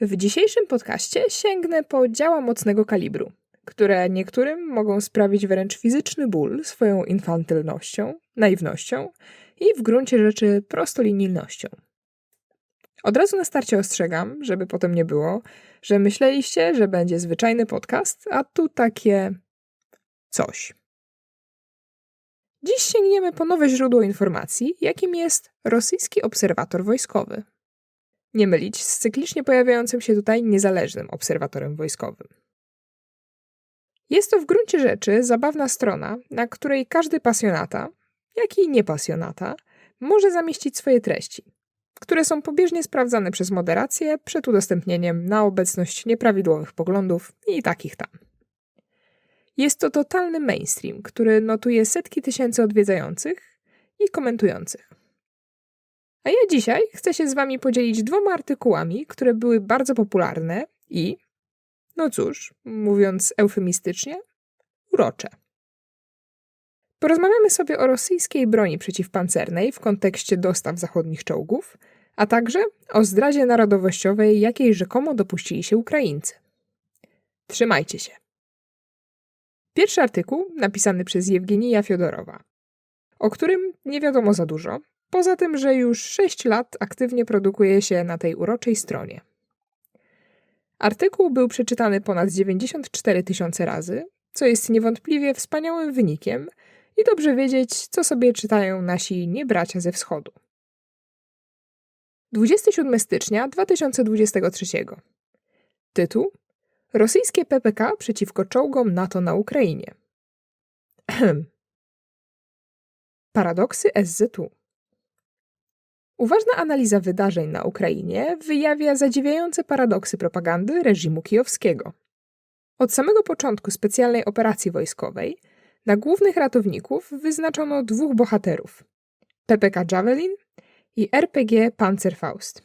W dzisiejszym podcaście sięgnę po działa mocnego kalibru, które niektórym mogą sprawić wręcz fizyczny ból swoją infantylnością, naiwnością i w gruncie rzeczy prostolinijnością. Od razu na starcie ostrzegam, żeby potem nie było, że myśleliście, że będzie zwyczajny podcast, a tu takie coś. Dziś sięgniemy po nowe źródło informacji, jakim jest rosyjski obserwator wojskowy. Nie mylić z cyklicznie pojawiającym się tutaj niezależnym obserwatorem wojskowym. Jest to w gruncie rzeczy zabawna strona, na której każdy pasjonata, jak i niepasjonata, może zamieścić swoje treści, które są pobieżnie sprawdzane przez moderację przed udostępnieniem na obecność nieprawidłowych poglądów i takich tam. Jest to totalny mainstream, który notuje setki tysięcy odwiedzających i komentujących. A ja dzisiaj chcę się z Wami podzielić dwoma artykułami, które były bardzo popularne i, no cóż, mówiąc eufemistycznie, urocze. Porozmawiamy sobie o rosyjskiej broni przeciwpancernej w kontekście dostaw zachodnich czołgów, a także o zdradzie narodowościowej, jakiej rzekomo dopuścili się Ukraińcy. Trzymajcie się. Pierwszy artykuł napisany przez Jewgenija Fiodorowa, o którym nie wiadomo za dużo, poza tym, że już 6 lat aktywnie produkuje się na tej uroczej stronie. Artykuł był przeczytany ponad 94 tysiące razy, co jest niewątpliwie wspaniałym wynikiem i dobrze wiedzieć, co sobie czytają nasi niebracia ze wschodu. 27 stycznia 2023. Tytuł Rosyjskie PPK przeciwko czołgom NATO na Ukrainie. Paradoksy SZU. Uważna analiza wydarzeń na Ukrainie wyjawia zadziwiające paradoksy propagandy reżimu kijowskiego. Od samego początku specjalnej operacji wojskowej na głównych ratowników wyznaczono dwóch bohaterów: PPK Javelin i RPG Panzerfaust.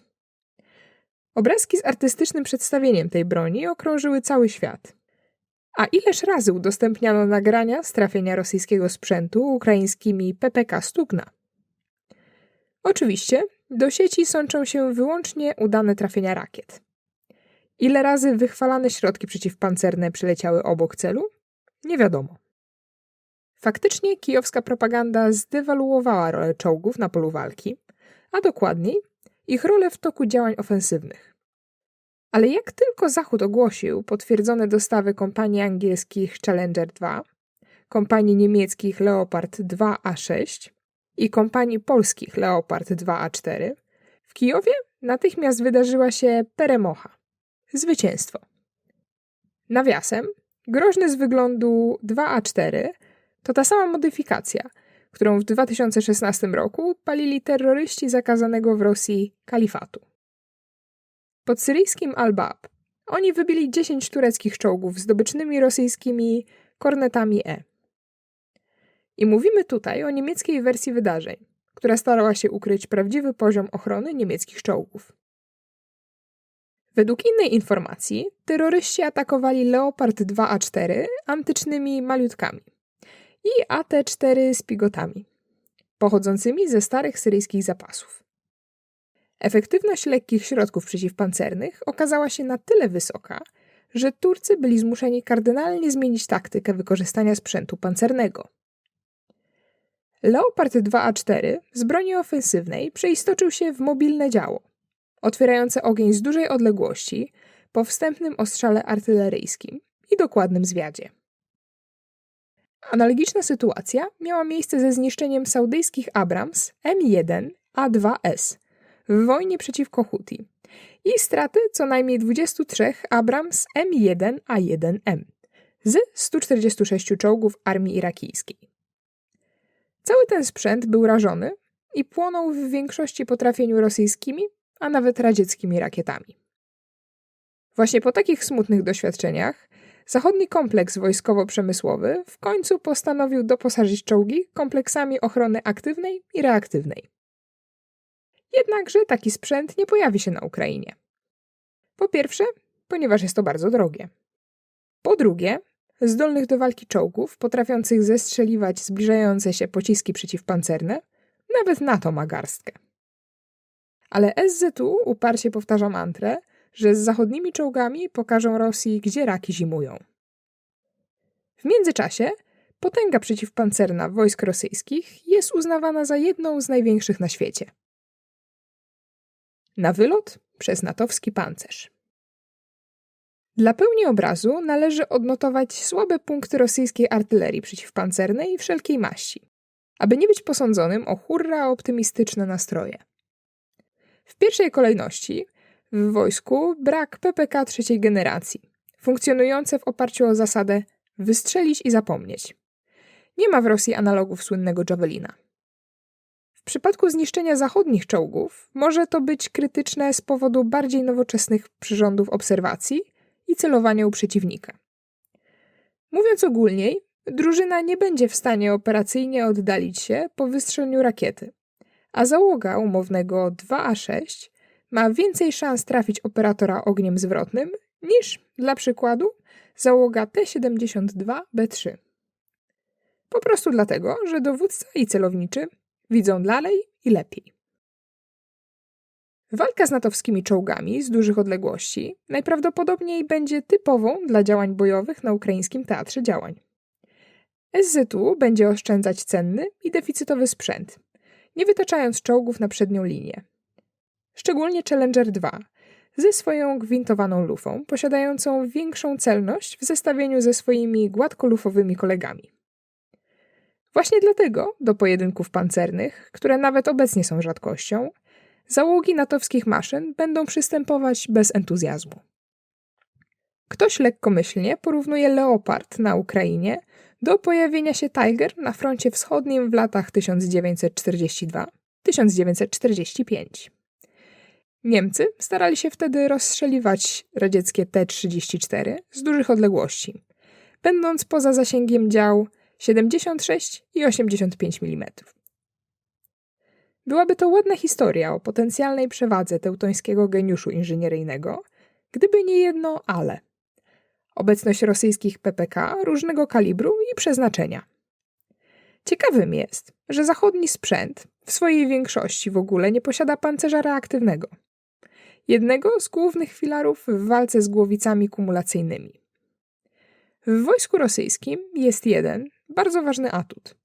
Obrazki z artystycznym przedstawieniem tej broni okrążyły cały świat. A ileż razy udostępniano nagrania z trafienia rosyjskiego sprzętu ukraińskimi PPK Stugna? Oczywiście do sieci sączą się wyłącznie udane trafienia rakiet. Ile razy wychwalane środki przeciwpancerne przyleciały obok celu? Nie wiadomo. Faktycznie kijowska propaganda zdewaluowała rolę czołgów na polu walki, a dokładniej ich rolę w toku działań ofensywnych. Ale jak tylko Zachód ogłosił potwierdzone dostawy kompanii angielskich Challenger 2, kompanii niemieckich Leopard 2A6 i kompanii polskich Leopard 2A4, w Kijowie natychmiast wydarzyła się peremocha zwycięstwo. Nawiasem, groźny z wyglądu 2A4 to ta sama modyfikacja – którą w 2016 roku palili terroryści zakazanego w Rosji kalifatu. Pod syryjskim Al-Bab oni wybili 10 tureckich czołgów zdobycznymi rosyjskimi kornetami E. I mówimy tutaj o niemieckiej wersji wydarzeń, która starała się ukryć prawdziwy poziom ochrony niemieckich czołgów. Według innej informacji, terroryści atakowali Leopard 2A4 antycznymi malutkami i AT-4 z pigotami, pochodzącymi ze starych syryjskich zapasów. Efektywność lekkich środków przeciwpancernych okazała się na tyle wysoka, że Turcy byli zmuszeni kardynalnie zmienić taktykę wykorzystania sprzętu pancernego. Leopard 2A4 z broni ofensywnej przeistoczył się w mobilne działo, otwierające ogień z dużej odległości po wstępnym ostrzale artyleryjskim i dokładnym zwiadzie. Analogiczna sytuacja miała miejsce ze zniszczeniem saudyjskich Abrams M1 A2S w wojnie przeciwko Huti i straty co najmniej 23 Abrams M1 A1M z 146 czołgów armii irakijskiej. Cały ten sprzęt był rażony i płonął w większości po trafieniu rosyjskimi, a nawet radzieckimi rakietami. Właśnie po takich smutnych doświadczeniach Zachodni kompleks wojskowo-przemysłowy w końcu postanowił doposażyć czołgi kompleksami ochrony aktywnej i reaktywnej. Jednakże taki sprzęt nie pojawi się na Ukrainie. Po pierwsze, ponieważ jest to bardzo drogie. Po drugie, zdolnych do walki czołgów potrafiących zestrzeliwać zbliżające się pociski przeciwpancerne, nawet NATO ma garstkę. Ale SZU uparcie powtarza mantrę, że z zachodnimi czołgami pokażą Rosji, gdzie raki zimują. W międzyczasie potęga przeciwpancerna wojsk rosyjskich jest uznawana za jedną z największych na świecie. Na wylot przez natowski pancerz. Dla pełni obrazu należy odnotować słabe punkty rosyjskiej artylerii przeciwpancernej i wszelkiej maści, aby nie być posądzonym o hurra optymistyczne nastroje. W pierwszej kolejności w wojsku brak PPK trzeciej generacji, funkcjonujące w oparciu o zasadę wystrzelić i zapomnieć. Nie ma w Rosji analogów słynnego Javelina. W przypadku zniszczenia zachodnich czołgów może to być krytyczne z powodu bardziej nowoczesnych przyrządów obserwacji i celowania u przeciwnika. Mówiąc ogólniej, drużyna nie będzie w stanie operacyjnie oddalić się po wystrzeleniu rakiety, a załoga umownego 2A6 ma więcej szans trafić operatora ogniem zwrotnym niż, dla przykładu, załoga T-72B3. Po prostu dlatego, że dowódca i celowniczy widzą dalej i lepiej. Walka z natowskimi czołgami z dużych odległości najprawdopodobniej będzie typową dla działań bojowych na ukraińskim teatrze działań. SZU będzie oszczędzać cenny i deficytowy sprzęt, nie wytaczając czołgów na przednią linię. Szczególnie Challenger 2 ze swoją gwintowaną lufą, posiadającą większą celność w zestawieniu ze swoimi gładkolufowymi kolegami. Właśnie dlatego do pojedynków pancernych, które nawet obecnie są rzadkością, załogi natowskich maszyn będą przystępować bez entuzjazmu. Ktoś lekkomyślnie porównuje Leopard na Ukrainie do pojawienia się Tiger na froncie wschodnim w latach 1942-1945. Niemcy starali się wtedy rozstrzeliwać radzieckie T-34 z dużych odległości, będąc poza zasięgiem dział 76 i 85 mm. Byłaby to ładna historia o potencjalnej przewadze teutońskiego geniuszu inżynieryjnego, gdyby nie jedno ale. Obecność rosyjskich PPK różnego kalibru i przeznaczenia. Ciekawym jest, że zachodni sprzęt w swojej większości w ogóle nie posiada pancerza reaktywnego. Jednego z głównych filarów w walce z głowicami kumulacyjnymi. W wojsku rosyjskim jest jeden bardzo ważny atut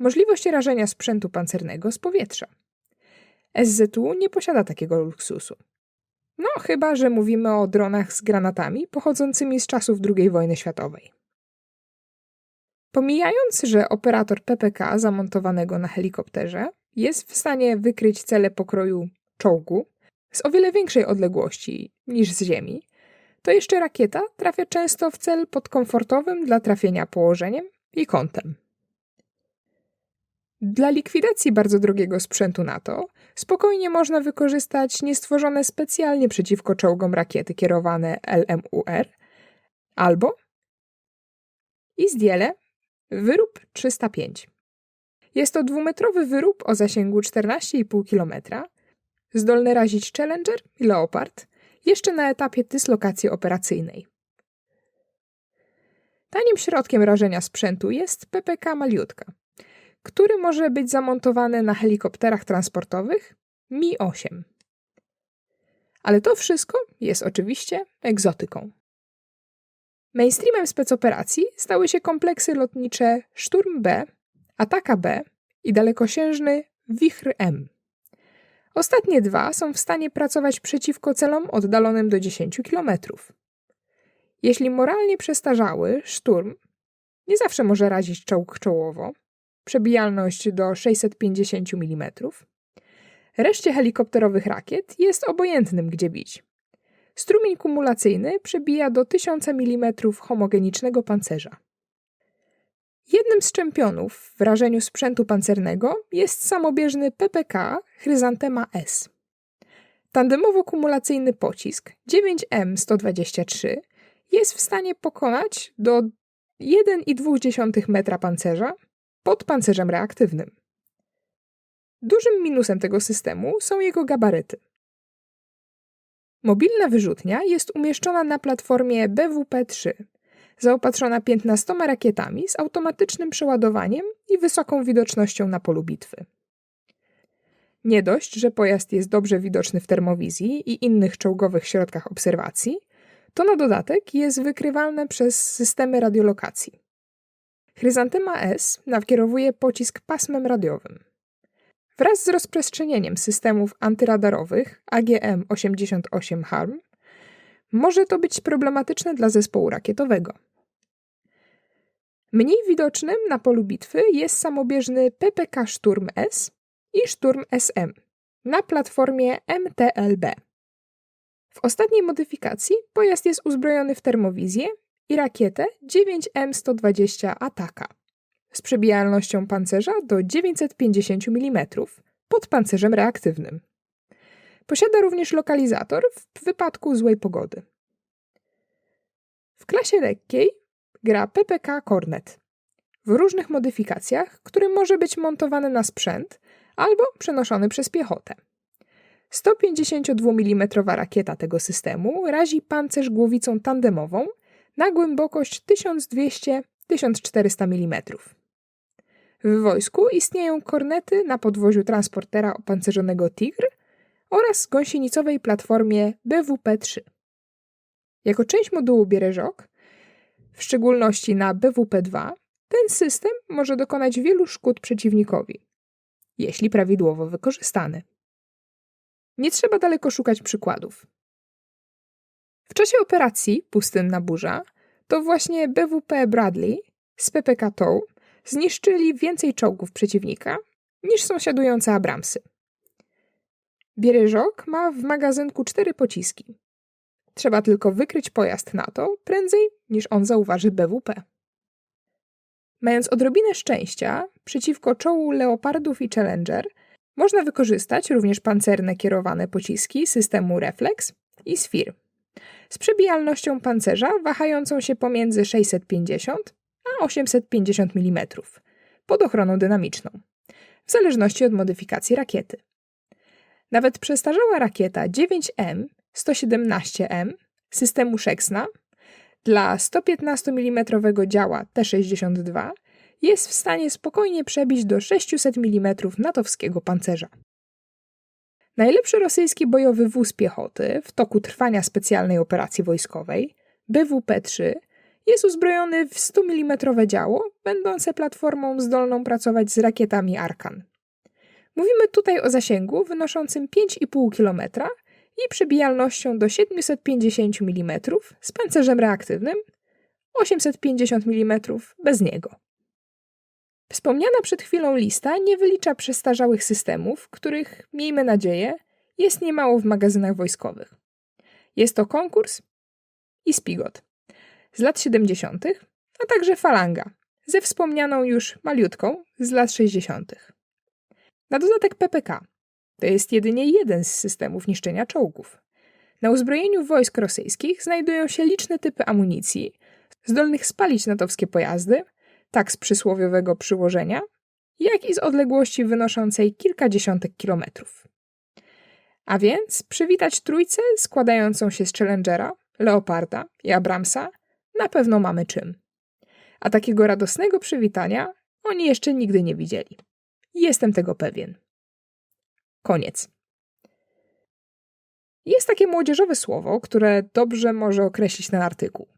możliwość rażenia sprzętu pancernego z powietrza. SZU nie posiada takiego luksusu. No, chyba że mówimy o dronach z granatami pochodzącymi z czasów II wojny światowej. Pomijając, że operator PPK zamontowanego na helikopterze jest w stanie wykryć cele pokroju czołgu z o wiele większej odległości niż z Ziemi, to jeszcze rakieta trafia często w cel pod komfortowym dla trafienia położeniem i kątem. Dla likwidacji bardzo drogiego sprzętu NATO spokojnie można wykorzystać niestworzone specjalnie przeciwko czołgom rakiety kierowane LMUR albo Izdiele wyrób 305. Jest to dwumetrowy wyrób o zasięgu 14,5 km, zdolny razić Challenger i Leopard jeszcze na etapie dyslokacji operacyjnej. Tanim środkiem rażenia sprzętu jest PPK Maliutka – który może być zamontowany na helikopterach transportowych Mi-8. Ale to wszystko jest oczywiście egzotyką. Mainstreamem specoperacji stały się kompleksy lotnicze Szturm B, Ataka B i dalekosiężny Wichr M. Ostatnie dwa są w stanie pracować przeciwko celom oddalonym do 10 km. Jeśli moralnie przestarzały, szturm nie zawsze może razić czołg czołowo, przebijalność do 650 mm. Reszcie helikopterowych rakiet jest obojętnym gdzie bić. Strumień kumulacyjny przebija do 1000 mm homogenicznego pancerza. Jednym z czempionów w rażeniu sprzętu pancernego jest samobieżny PPK Chryzantema S. Tandemowo-kumulacyjny pocisk 9M123 jest w stanie pokonać do 1,2 metra pancerza pod pancerzem reaktywnym. Dużym minusem tego systemu są jego gabaryty. Mobilna wyrzutnia jest umieszczona na platformie BWP-3, zaopatrzona 15 rakietami z automatycznym przeładowaniem i wysoką widocznością na polu bitwy. Nie dość, że pojazd jest dobrze widoczny w termowizji i innych czołgowych środkach obserwacji, to na dodatek jest wykrywalne przez systemy radiolokacji. Chryzantema S nakierowuje pocisk pasmem radiowym. Wraz z rozprzestrzenieniem systemów antyradarowych AGM-88 HARM może to być problematyczne dla zespołu rakietowego. Mniej widocznym na polu bitwy jest samobieżny PPK Szturm S i Szturm SM na platformie MTLB. W ostatniej modyfikacji pojazd jest uzbrojony w termowizję i rakietę 9M120 Ataka z przebijalnością pancerza do 950 mm pod pancerzem reaktywnym. Posiada również lokalizator w wypadku złej pogody. W klasie lekkiej gra PPK Cornet w różnych modyfikacjach, który może być montowany na sprzęt albo przenoszony przez piechotę. 152 mm rakieta tego systemu razi pancerz głowicą tandemową na głębokość 1200-1400 mm. W wojsku istnieją kornety na podwoziu transportera opancerzonego Tigr oraz gąsienicowej platformie BWP-3. Jako część modułu Biereżok, w szczególności na BWP-2, ten system może dokonać wielu szkód przeciwnikowi, jeśli prawidłowo wykorzystany. Nie trzeba daleko szukać przykładów. W czasie operacji Pustynna Burza to właśnie BWP Bradley z PPK TOW zniszczyli więcej czołgów przeciwnika niż sąsiadujące Abramsy. Biereżok ma w magazynku cztery pociski. Trzeba tylko wykryć pojazd NATO prędzej niż on zauważy BWP. Mając odrobinę szczęścia, przeciwko czołu Leopardów i Challenger można wykorzystać również pancerne kierowane pociski systemu Reflex i Sphere z przebijalnością pancerza wahającą się pomiędzy 650 a 850 mm pod ochroną dynamiczną, w zależności od modyfikacji rakiety. Nawet przestarzała rakieta 9M 117M systemu Szexna dla 115 mm działa T-62 jest w stanie spokojnie przebić do 600 mm natowskiego pancerza. Najlepszy rosyjski bojowy wóz piechoty w toku trwania specjalnej operacji wojskowej, BWP-3, jest uzbrojony w 100 mm działo, będące platformą zdolną pracować z rakietami Arkan. Mówimy tutaj o zasięgu wynoszącym 5,5 km i przebijalnością do 750 mm z pancerzem reaktywnym, 850 mm bez niego. Wspomniana przed chwilą lista nie wylicza przestarzałych systemów, których, miejmy nadzieję, jest niemało w magazynach wojskowych. Jest to konkurs i Spigot z lat 70., a także Falanga ze wspomnianą już maliutką z lat 60. Na dodatek PPK to jest jedynie jeden z systemów niszczenia czołgów. Na uzbrojeniu wojsk rosyjskich znajdują się liczne typy amunicji, zdolnych spalić natowskie pojazdy, tak z przysłowiowego przyłożenia, jak i z odległości wynoszącej kilkadziesiątek kilometrów. A więc przywitać trójcę składającą się z Challengera, Leoparda i Abramsa na pewno mamy czym. A takiego radosnego przywitania oni jeszcze nigdy nie widzieli. Jestem tego pewien. Koniec. Jest takie młodzieżowe słowo, które dobrze może określić ten artykuł.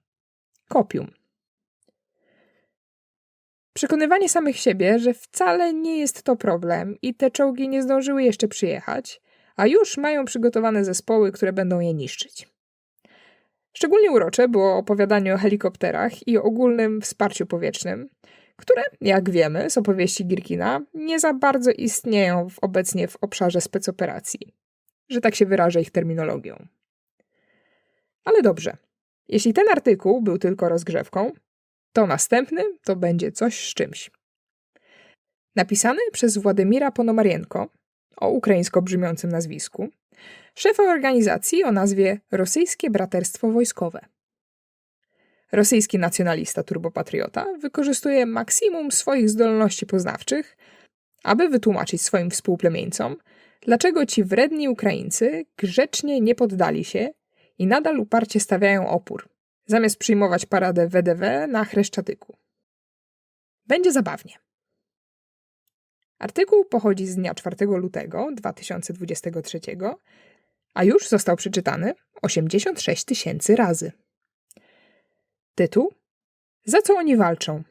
Kopium. Przekonywanie samych siebie, że wcale nie jest to problem i te czołgi nie zdążyły jeszcze przyjechać, a już mają przygotowane zespoły, które będą je niszczyć. Szczególnie urocze było opowiadanie o helikopterach i ogólnym wsparciu powietrznym, które, jak wiemy z opowieści Girkina, nie za bardzo istnieją w obecnie w obszarze specoperacji, że tak się wyrażę ich terminologią. Ale dobrze, jeśli ten artykuł był tylko rozgrzewką, to następny to będzie coś z czymś. Napisany przez Władimira Ponomarienko, o ukraińsko brzmiącym nazwisku, szefa organizacji o nazwie Rosyjskie Braterstwo Wojskowe. Rosyjski nacjonalista turbopatriota wykorzystuje maksimum swoich zdolności poznawczych, aby wytłumaczyć swoim współplemieńcom, dlaczego ci wredni Ukraińcy grzecznie nie poddali się i nadal uparcie stawiają opór, zamiast przyjmować paradę WDW na Chreszczatyku. Będzie zabawnie. Artykuł pochodzi z dnia 4 lutego 2023, a już został przeczytany 86 tysięcy razy. Tytuł: Za co oni walczą?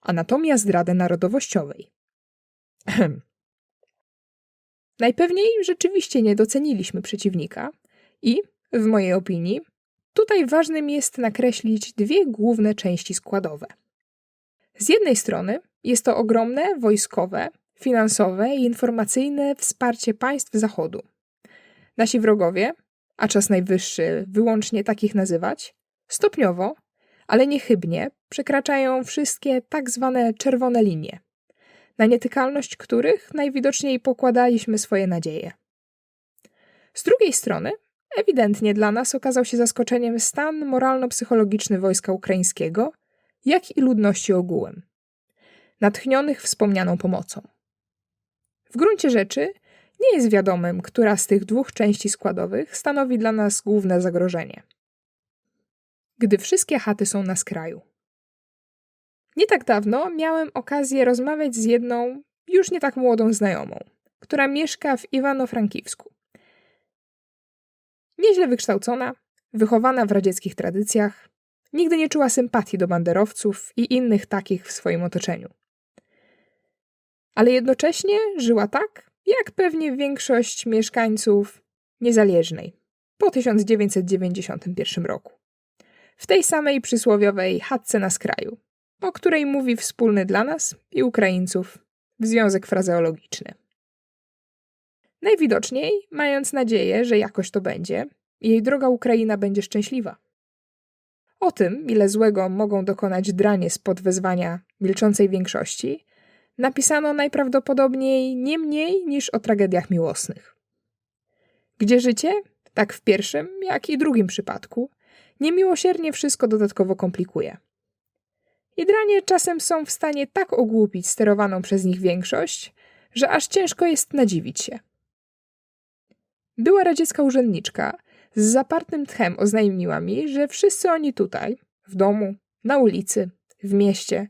Anatomia zdrady narodowościowej. Najpewniej rzeczywiście nie doceniliśmy przeciwnika i, w mojej opinii, tutaj ważnym jest nakreślić dwie główne części składowe. Z jednej strony jest to ogromne wojskowe, finansowe i informacyjne wsparcie państw Zachodu. Nasi wrogowie, a czas najwyższy wyłącznie takich nazywać, stopniowo, ale niechybnie przekraczają wszystkie tak zwane czerwone linie, na nietykalność których najwidoczniej pokładaliśmy swoje nadzieje. Z drugiej strony, ewidentnie dla nas okazał się zaskoczeniem stan moralno-psychologiczny wojska ukraińskiego, jak i ludności ogółem, natchnionych wspomnianą pomocą. W gruncie rzeczy nie jest wiadomym, która z tych dwóch części składowych stanowi dla nas główne zagrożenie. Gdy wszystkie chaty są na skraju. Nie tak dawno miałem okazję rozmawiać z jedną, już nie tak młodą znajomą, która mieszka w Iwano-Frankiwsku. Nieźle wykształcona, wychowana w radzieckich tradycjach, nigdy nie czuła sympatii do banderowców i innych takich w swoim otoczeniu. Ale jednocześnie żyła tak, jak pewnie większość mieszkańców niezależnej po 1991 roku. W tej samej przysłowiowej chatce na skraju, o której mówi wspólny dla nas i Ukraińców związek frazeologiczny. Najwidoczniej, mając nadzieję, że jakoś to będzie, jej droga Ukraina będzie szczęśliwa. O tym, ile złego mogą dokonać dranie spod wezwania milczącej większości, napisano najprawdopodobniej nie mniej niż o tragediach miłosnych. Gdzie życie, tak w pierwszym, jak i drugim przypadku, niemiłosiernie wszystko dodatkowo komplikuje. Idranie czasem są w stanie tak ogłupić sterowaną przez nich większość, że aż ciężko jest nadziwić się. Była radziecka urzędniczka z zapartym tchem oznajmiła mi, że wszyscy oni tutaj, w domu, na ulicy, w mieście,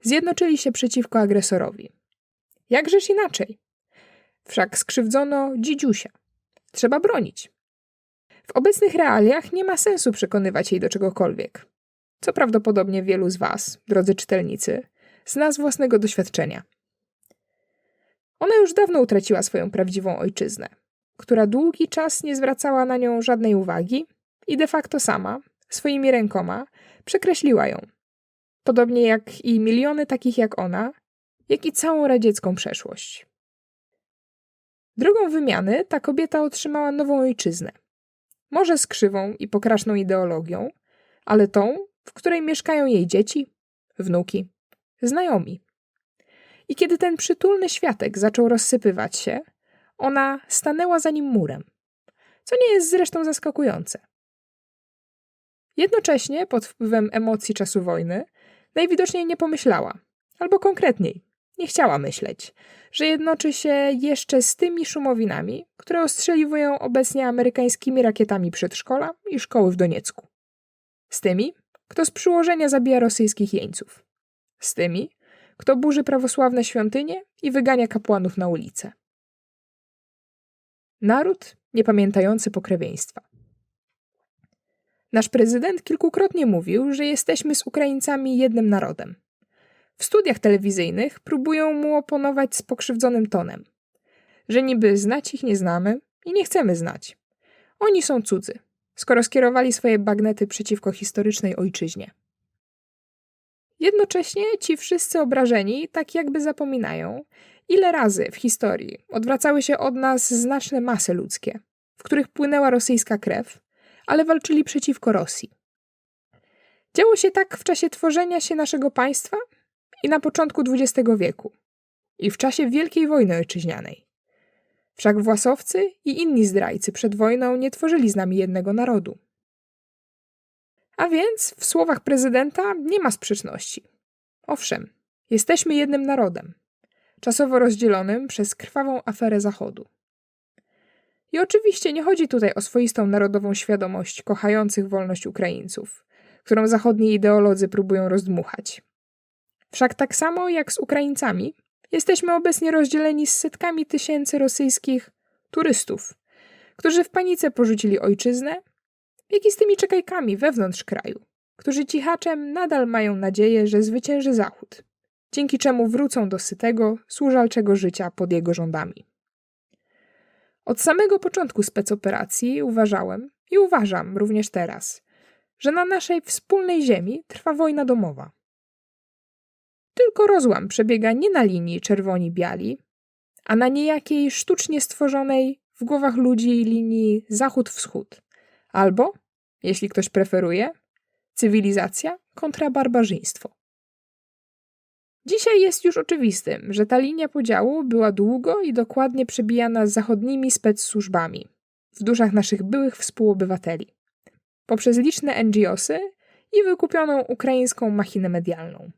zjednoczyli się przeciwko agresorowi. Jakżeż inaczej? Wszak skrzywdzono dzidziusia. Trzeba bronić. W obecnych realiach nie ma sensu przekonywać jej do czegokolwiek. Co prawdopodobnie wielu z Was, drodzy czytelnicy, zna z własnego doświadczenia. Ona już dawno utraciła swoją prawdziwą ojczyznę, która długi czas nie zwracała na nią żadnej uwagi i de facto sama, swoimi rękoma, przekreśliła ją. Podobnie jak i miliony takich jak ona, jak i całą radziecką przeszłość. Drogą wymiany ta kobieta otrzymała nową ojczyznę. Może z krzywą i pokraszną ideologią, ale tą, w której mieszkają jej dzieci, wnuki, znajomi. I kiedy ten przytulny światek zaczął rozsypywać się, ona stanęła za nim murem, co nie jest zresztą zaskakujące. Jednocześnie, pod wpływem emocji czasu wojny, najwidoczniej nie pomyślała, albo konkretniej, nie chciała myśleć, że jednoczy się jeszcze z tymi szumowinami, które ostrzeliwują obecnie amerykańskimi rakietami przedszkola i szkoły w Doniecku. Z tymi, kto z przyłożenia zabija rosyjskich jeńców. Z tymi, kto burzy prawosławne świątynie i wygania kapłanów na ulicę. Naród niepamiętający pokrewieństwa. Nasz prezydent kilkukrotnie mówił, że jesteśmy z Ukraińcami jednym narodem. W studiach telewizyjnych próbują mu oponować z pokrzywdzonym tonem, że niby znać ich nie znamy i nie chcemy znać. Oni są cudzy, skoro skierowali swoje bagnety przeciwko historycznej ojczyźnie. Jednocześnie ci wszyscy obrażeni tak jakby zapominają, ile razy w historii odwracały się od nas znaczne masy ludzkie, w których płynęła rosyjska krew, ale walczyli przeciwko Rosji. Działo się tak w czasie tworzenia się naszego państwa i na początku XX wieku, i w czasie Wielkiej Wojny Ojczyźnianej. Wszak Własowcy i inni zdrajcy przed wojną nie tworzyli z nami jednego narodu. A więc w słowach prezydenta nie ma sprzeczności. Owszem, jesteśmy jednym narodem, czasowo rozdzielonym przez krwawą aferę Zachodu. I oczywiście nie chodzi tutaj o swoistą narodową świadomość kochających wolność Ukraińców, którą zachodni ideolodzy próbują rozdmuchać. Wszak tak samo jak z Ukraińcami, Jesteśmy obecnie rozdzieleni z setkami tysięcy rosyjskich turystów, którzy w panice porzucili ojczyznę, jak i z tymi czekajkami wewnątrz kraju, którzy cichaczem nadal mają nadzieję, że zwycięży Zachód, dzięki czemu wrócą do sytego, służalczego życia pod jego rządami. Od samego początku specoperacji uważałem i uważam również teraz, że na naszej wspólnej ziemi trwa wojna domowa. Tylko rozłam przebiega nie na linii czerwoni-biali, a na niejakiej sztucznie stworzonej w głowach ludzi linii zachód-wschód. Albo, jeśli ktoś preferuje, cywilizacja kontra barbarzyństwo. Dzisiaj jest już oczywistym, że ta linia podziału była długo i dokładnie przebijana z zachodnimi specsłużbami w duszach naszych byłych współobywateli, poprzez liczne NGOsy i wykupioną ukraińską machinę medialną.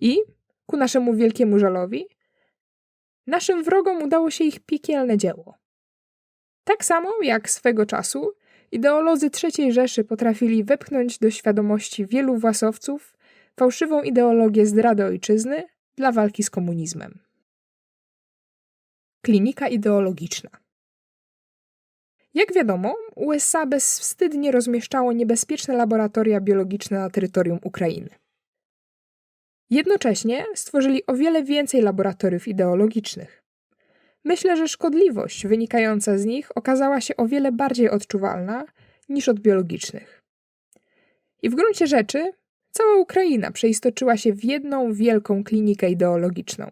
I, ku naszemu wielkiemu żalowi, naszym wrogom udało się ich piekielne dzieło. Tak samo jak swego czasu ideolodzy III Rzeszy potrafili wepchnąć do świadomości wielu własowców fałszywą ideologię zdrady ojczyzny dla walki z komunizmem. Klinika ideologiczna. Jak wiadomo, USA bezwstydnie rozmieszczało niebezpieczne laboratoria biologiczne na terytorium Ukrainy. Jednocześnie stworzyli o wiele więcej laboratoriów ideologicznych. Myślę, że szkodliwość wynikająca z nich okazała się o wiele bardziej odczuwalna niż od biologicznych. I w gruncie rzeczy cała Ukraina przeistoczyła się w jedną wielką klinikę ideologiczną.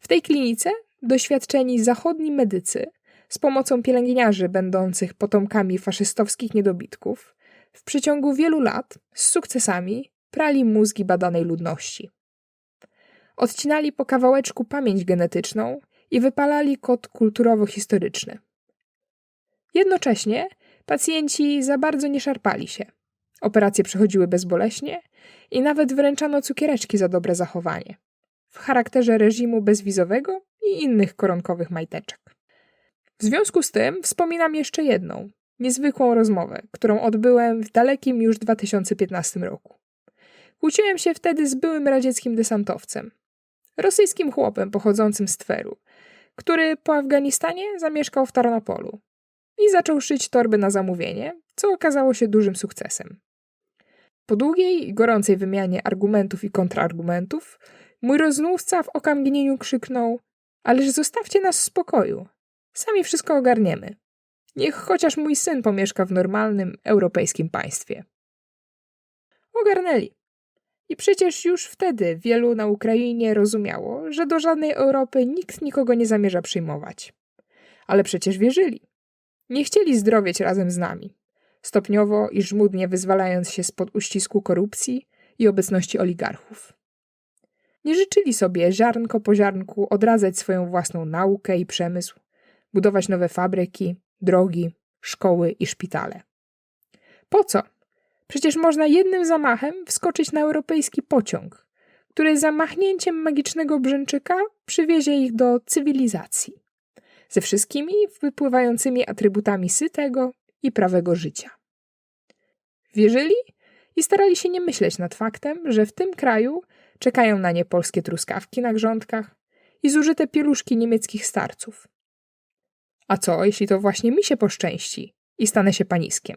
W tej klinice doświadczeni zachodni medycy z pomocą pielęgniarzy będących potomkami faszystowskich niedobitków w przeciągu wielu lat z sukcesami prali mózgi badanej ludności. Odcinali po kawałeczku pamięć genetyczną i wypalali kod kulturowo-historyczny. Jednocześnie pacjenci za bardzo nie szarpali się. Operacje przechodziły bezboleśnie i nawet wręczano cukiereczki za dobre zachowanie w charakterze reżimu bezwizowego i innych koronkowych majteczek. W związku z tym wspominam jeszcze jedną, niezwykłą rozmowę, którą odbyłem w dalekim już 2015 roku. Kłóciłem się wtedy z byłym radzieckim desantowcem, rosyjskim chłopem pochodzącym z Tweru, który po Afganistanie zamieszkał w Tarnopolu i zaczął szyć torby na zamówienie, co okazało się dużym sukcesem. Po długiej i gorącej wymianie argumentów i kontrargumentów, mój rozmówca w okamgnieniu krzyknął: Ależ zostawcie nas w spokoju. Sami wszystko ogarniemy. Niech chociaż mój syn pomieszka w normalnym, europejskim państwie. Ogarnęli. I przecież już wtedy wielu na Ukrainie rozumiało, że do żadnej Europy nikt nikogo nie zamierza przyjmować. Ale przecież wierzyli. Nie chcieli zdrowieć razem z nami, stopniowo i żmudnie wyzwalając się spod uścisku korupcji i obecności oligarchów. Nie życzyli sobie ziarnko po ziarnku odradzać swoją własną naukę i przemysł, budować nowe fabryki, drogi, szkoły i szpitale. Po co? Przecież można jednym zamachem wskoczyć na europejski pociąg, który zamachnięciem magicznego brzęczyka przywiezie ich do cywilizacji, ze wszystkimi wypływającymi atrybutami sytego i prawego życia. Wierzyli i starali się nie myśleć nad faktem, że w tym kraju czekają na nie polskie truskawki na grządkach i zużyte pieluszki niemieckich starców. A co, jeśli to właśnie mi się poszczęści i stanę się paniskiem?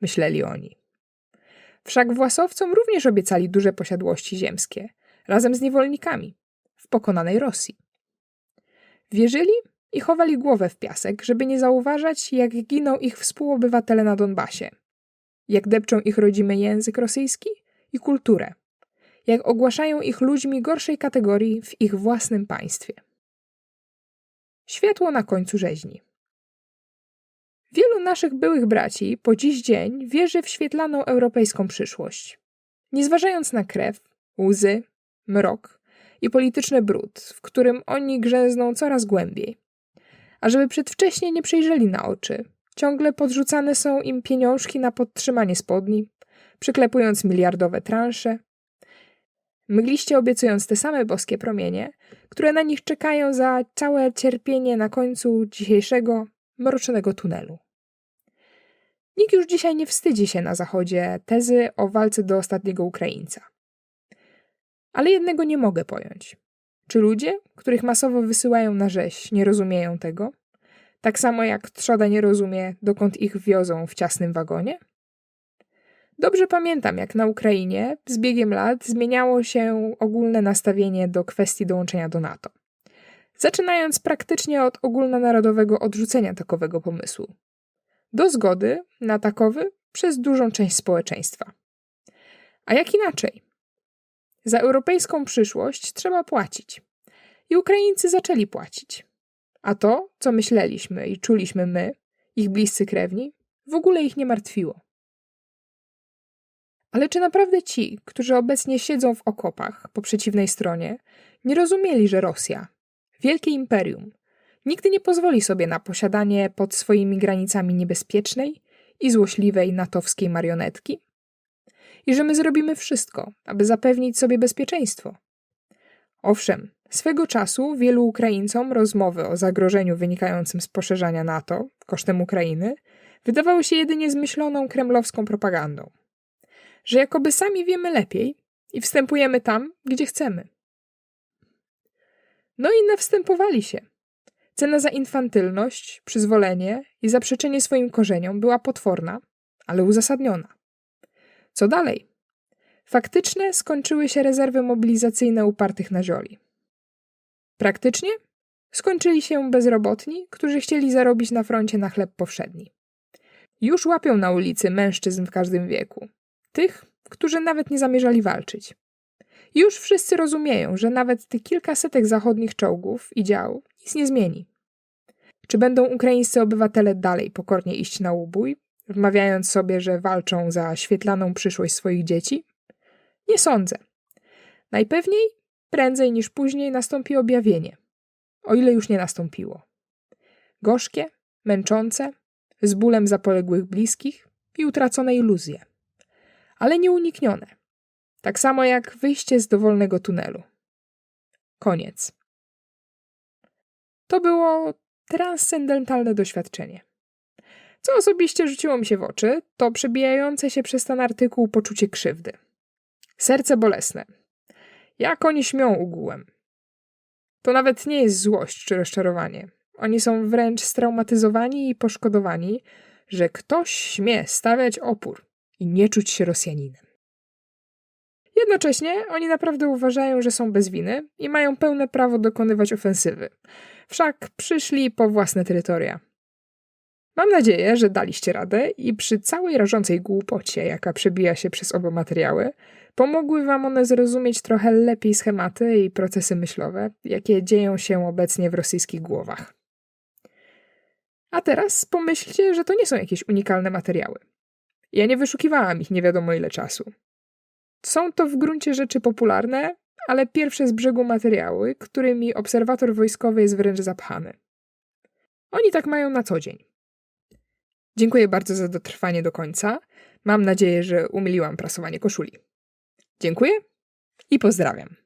Myśleli oni. Wszak własowcom również obiecali duże posiadłości ziemskie, razem z niewolnikami, w pokonanej Rosji. Wierzyli i chowali głowę w piasek, żeby nie zauważać, jak giną ich współobywatele na Donbasie, jak depczą ich rodzimy język rosyjski i kulturę, jak ogłaszają ich ludźmi gorszej kategorii w ich własnym państwie. Światło na końcu rzeźni. Wielu naszych byłych braci po dziś dzień wierzy w świetlaną europejską przyszłość. Nie zważając na krew, łzy, mrok i polityczny brud, w którym oni grzęzną coraz głębiej. A żeby przedwcześnie nie przejrzeli na oczy, ciągle podrzucane są im pieniążki na podtrzymanie spodni, przyklepując miliardowe transze. Mgliście obiecując te same boskie promienie, które na nich czekają za całe cierpienie na końcu dzisiejszego, mrocznego tunelu. Nikt już dzisiaj nie wstydzi się na Zachodzie tezy o walce do ostatniego Ukraińca. Ale jednego nie mogę pojąć. Czy ludzie, których masowo wysyłają na rzeź, nie rozumieją tego? Tak samo jak trzoda nie rozumie, dokąd ich wiozą w ciasnym wagonie? Dobrze pamiętam, jak na Ukrainie z biegiem lat zmieniało się ogólne nastawienie do kwestii dołączenia do NATO. Zaczynając praktycznie od ogólnonarodowego odrzucenia takowego pomysłu, do zgody na takowy przez dużą część społeczeństwa. A jak inaczej? Za europejską przyszłość trzeba płacić. I Ukraińcy zaczęli płacić. A to, co myśleliśmy i czuliśmy my, ich bliscy krewni, w ogóle ich nie martwiło. Ale czy naprawdę ci, którzy obecnie siedzą w okopach po przeciwnej stronie, nie rozumieli, że Rosja, wielkie imperium, nigdy nie pozwoli sobie na posiadanie pod swoimi granicami niebezpiecznej i złośliwej natowskiej marionetki? I że my zrobimy wszystko, aby zapewnić sobie bezpieczeństwo? Owszem, swego czasu wielu Ukraińcom rozmowy o zagrożeniu wynikającym z poszerzania NATO kosztem Ukrainy wydawały się jedynie zmyśloną kremlowską propagandą że jakoby sami wiemy lepiej i wstępujemy tam, gdzie chcemy. No i nawstępowali się. Cena za infantylność, przyzwolenie i zaprzeczenie swoim korzeniom była potworna, ale uzasadniona. Co dalej? Faktyczne skończyły się rezerwy mobilizacyjne upartych na zioli. Praktycznie skończyli się bezrobotni, którzy chcieli zarobić na froncie na chleb powszedni. Już łapią na ulicy mężczyzn w każdym wieku, tych, którzy nawet nie zamierzali walczyć. Już wszyscy rozumieją, że nawet tych kilkasetek zachodnich czołgów i dział nic nie zmieni. Czy będą ukraińscy obywatele dalej pokornie iść na ubój, wmawiając sobie, że walczą za świetlaną przyszłość swoich dzieci? Nie sądzę. Najpewniej, prędzej niż później, nastąpi objawienie, o ile już nie nastąpiło. Gorzkie, męczące, z bólem zapoległych bliskich i utracone iluzje ale nieuniknione. Tak samo jak wyjście z dowolnego tunelu. Koniec. To było transcendentalne doświadczenie. Co osobiście rzuciło mi się w oczy, to przebijające się przez ten artykuł poczucie krzywdy. Serce bolesne. Jak oni śmią ugółem. To nawet nie jest złość czy rozczarowanie. Oni są wręcz straumatyzowani i poszkodowani, że ktoś śmie stawiać opór i nie czuć się Rosjaninem. Jednocześnie oni naprawdę uważają, że są bez winy i mają pełne prawo dokonywać ofensywy. Wszak przyszli po własne terytoria. Mam nadzieję, że daliście radę i przy całej rażącej głupocie, jaka przebija się przez oba materiały, pomogły wam one zrozumieć trochę lepiej schematy i procesy myślowe, jakie dzieją się obecnie w rosyjskich głowach. A teraz pomyślcie, że to nie są jakieś unikalne materiały. Ja nie wyszukiwałam ich nie wiadomo ile czasu. Są to w gruncie rzeczy popularne, ale pierwsze z brzegu materiały, którymi obserwator wojskowy jest wręcz zapchany. Oni tak mają na co dzień. Dziękuję bardzo za dotrwanie do końca. Mam nadzieję, że umiliłam prasowanie koszuli. Dziękuję i pozdrawiam.